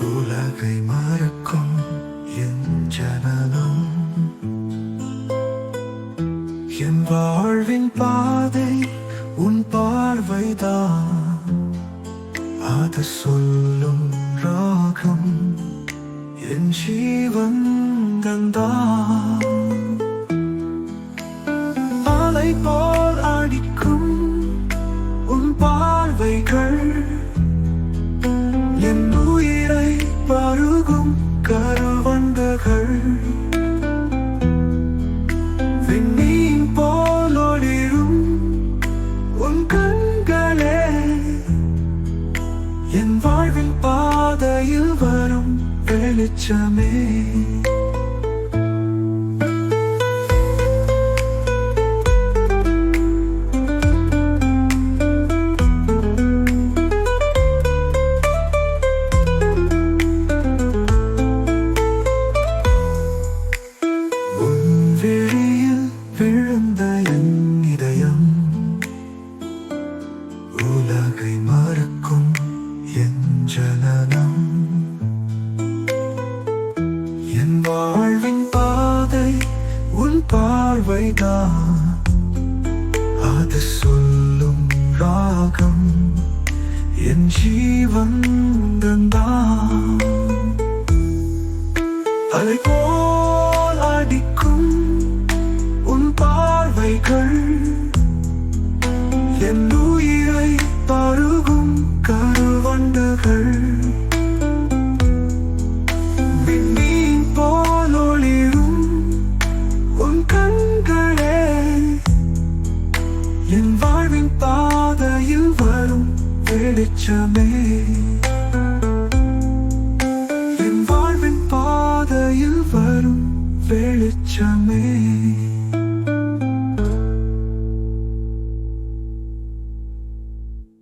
உலகை மறக்கும் என் ஜனனம். என் வாழ்வின் பாதை உன் பார்வைதான். அது சொல்லும் ராகம் என் ஜீவன் கந்தா அலை போ கருவண்டுகள். விண்மீன் போல் உன் கண்களே. என் வாழ்வின் பாதையில் வரும் வெளிச்சமே. விழுந்த என் இதயம். உலகை மறக்கும் என் ஜனனம். என் வாழ்வின் பாதை உன் பார்வைதான். அது சொல்லும் ராகம் என் ஜீவன் அலை போல் அடிக்கும் வெளிச்சமே என் வாழ்வின் பாதையில் வரும் வெளிச்சமே.